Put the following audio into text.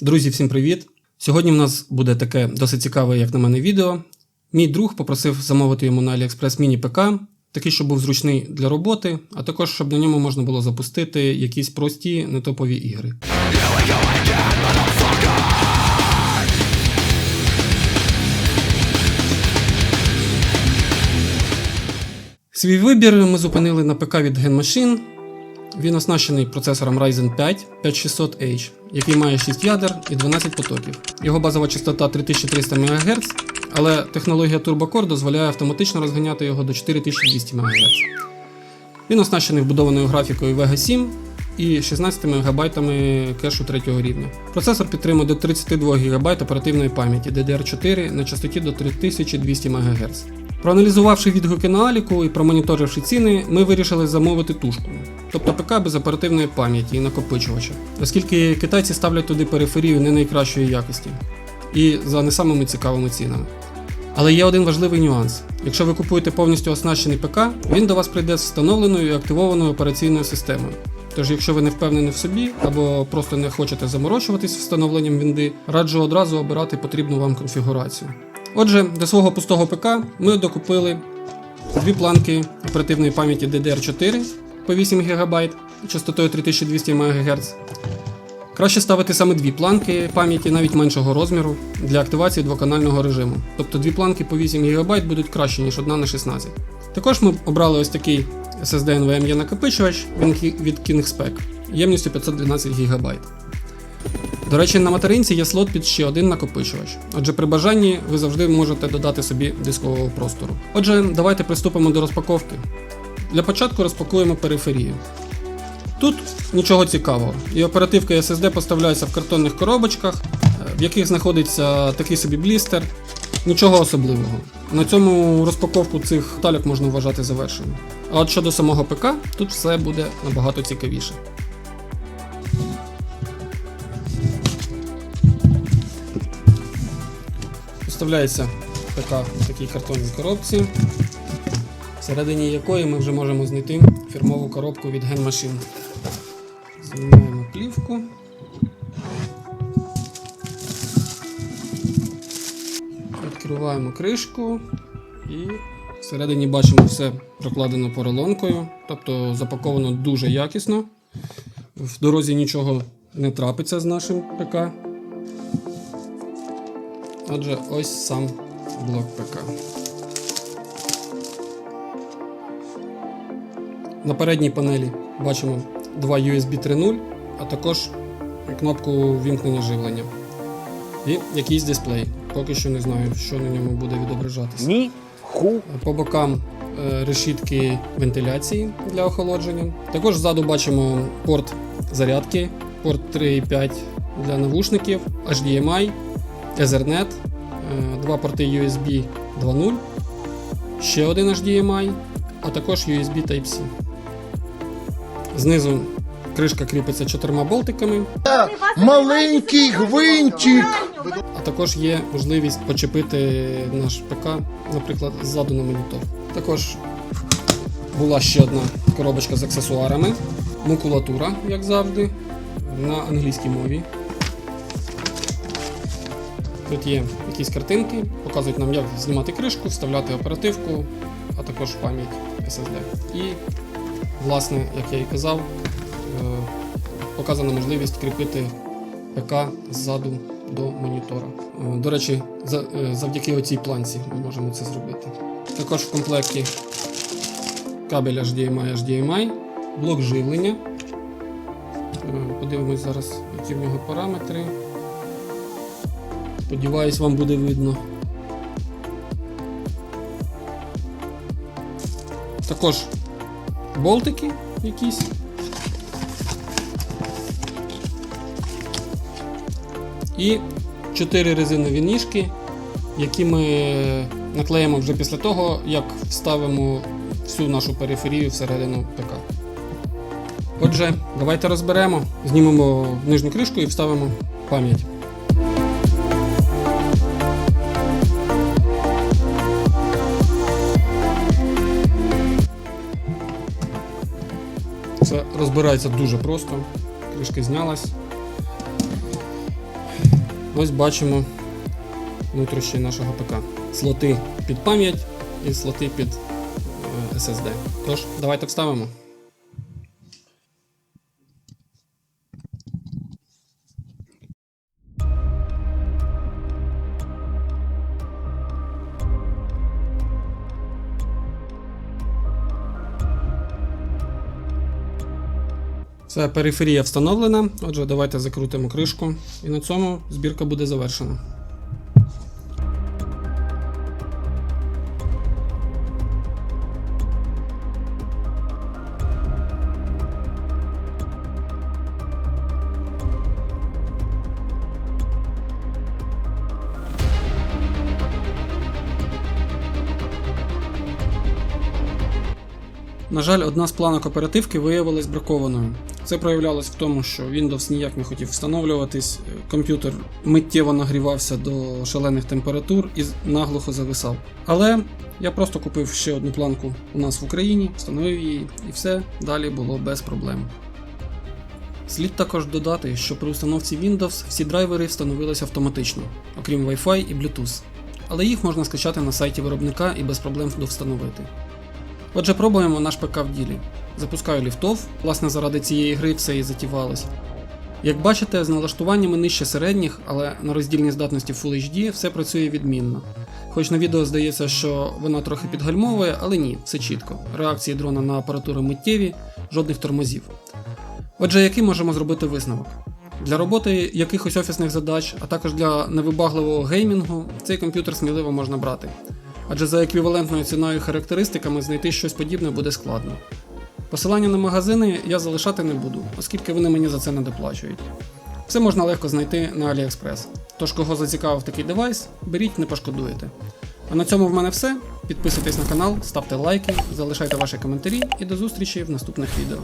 Друзі, всім привіт! Сьогодні в нас буде таке досить цікаве, як на мене, відео. Мій друг попросив замовити йому на AliExpress міні-ПК, такий, щоб був зручний для роботи, а також щоб на ньому можна було запустити якісь прості нетопові ігри. Свій вибір ми зупинили на ПК від Gen. Він оснащений процесором Ryzen 5 5600H, який має 6 ядер і 12 потоків. Його базова частота 3300 МГц, але технологія Turbo Core дозволяє автоматично розганяти його до 4200 МГц. Він оснащений вбудованою графікою Vega 7 і 16 МБ кешу 3 рівня. Процесор підтримує до 32 ГБ оперативної пам'яті DDR4 на частоті до 3200 МГц. Проаналізувавши відгуки на Аліку і промоніторивши ціни, ми вирішили замовити тушку, тобто ПК без оперативної пам'яті і накопичувача, оскільки китайці ставлять туди периферію не найкращої якості і за не самими цікавими цінами. Але є один важливий нюанс: якщо ви купуєте повністю оснащений ПК, він до вас прийде з встановленою і активованою операційною системою. Тож, якщо ви не впевнені в собі або просто не хочете заморочуватись встановленням вінди, раджу одразу обирати потрібну вам конфігурацію. Отже, до свого пустого ПК ми докупили дві планки оперативної пам'яті DDR4 по 8 ГБ частотою 3200 МГц. Краще ставити саме дві планки пам'яті навіть меншого розміру для активації двоканального режиму. Тобто дві планки по 8 ГБ будуть краще, ніж одна на 16. Також ми обрали ось такий SSD NVMe накопичувач від KingSpec ємністю 512 ГБ. До речі, на материнці є слот під ще один накопичувач. Отже, при бажанні ви завжди можете додати собі дискового простору. Отже, давайте приступимо до розпаковки. Для початку розпакуємо периферію. Тут нічого цікавого. І оперативка і SSD поставляються в картонних коробочках, в яких знаходиться такий собі блістер. Нічого особливого. На цьому розпаковку цих деталек можна вважати завершеною. А от щодо самого ПК, тут все буде набагато цікавіше. Вставляється ПК в такій картонній коробці, всередині якої ми вже можемо знайти фірмову коробку від Machine. Знімаємо плівку. Відкриваємо кришку і всередині бачимо все прокладено поролонкою, тобто запаковано дуже якісно. В дорозі нічого не трапиться з нашим ПК. Отже, ось сам блок ПК. На передній панелі бачимо два USB 3.0, а також кнопку вімкнення живлення. І якийсь дисплей. Поки що не знаю, що на ньому буде відображатися. Ні ху. По бокам е, решітки вентиляції для охолодження. Також ззаду бачимо порт зарядки, порт 3.5 для навушників, HDMI, Ethernet, е, два порти USB 2.0, ще один HDMI, а також USB Type-C. Знизу кришка кріпиться чотирма болтиками, Маленький гвинтик. а також є можливість почепити наш ПК, наприклад, ззаду на монітор. Також була ще одна коробочка з аксесуарами, макулатура, як завжди, на англійській мові. Тут є якісь картинки, показують нам, як знімати кришку, вставляти оперативку, а також пам'ять SSD. І, власне, як я і казав, е, показана можливість кріпити ПК ззаду до монітора. Е, До речі, е, завдяки оцій планці ми можемо це зробити. Також в комплекті кабель HDMI, HDMI, блок живлення. Подивимось зараз, які в нього параметри. Сподіваюсь, вам буде видно. Також болтики якісь. І 4 резинові ніжки, які ми наклеїмо вже після того, як вставимо всю нашу периферію всередину ПК. Отже, давайте розберемо, знімемо нижню кришку і вставимо пам'ять. Це розбирається дуже просто. Кришка знялась. ось бачимо внутрішні нашого ПК. Слоти під пам'ять і слоти під е, SSD. Тож, давайте вставимо. Все, периферія встановлена. Отже, давайте закрутимо кришку. І на цьому збірка буде завершена. На жаль, одна з планок оперативки виявилась бракованою. Це проявлялось в тому, що Windows ніяк не хотів встановлюватись, комп'ютер миттєво нагрівався до шалених температур і наглухо зависав. Але я просто купив ще одну планку у нас в Україні, встановив її, і все далі було без проблем. Слід також додати, що при установці Windows всі драйвери встановилися автоматично, окрім Wi-Fi і Bluetooth. Але їх можна скачати на сайті виробника і без проблем довстановити. Отже, пробуємо наш ПК в ділі. Запускаю ліфтов, власне, заради цієї гри все і затівалось. Як бачите, з налаштуваннями нижче середніх, але на роздільній здатності Full HD все працює відмінно. Хоч на відео здається, що вона трохи підгальмовує, але ні, все чітко. Реакції дрона на апаратуру миттєві, жодних тормозів. Отже, який можемо зробити висновок? Для роботи якихось офісних задач, а також для невибагливого геймінгу, цей комп'ютер сміливо можна брати. Адже за еквівалентною ціною і характеристиками знайти щось подібне буде складно. Посилання на магазини я залишати не буду, оскільки вони мені за це не доплачують. Все можна легко знайти на AliExpress. Тож, кого зацікавив такий девайс, беріть, не пошкодуєте. А на цьому в мене все. Підписуйтесь на канал, ставте лайки, залишайте ваші коментарі і до зустрічі в наступних відео.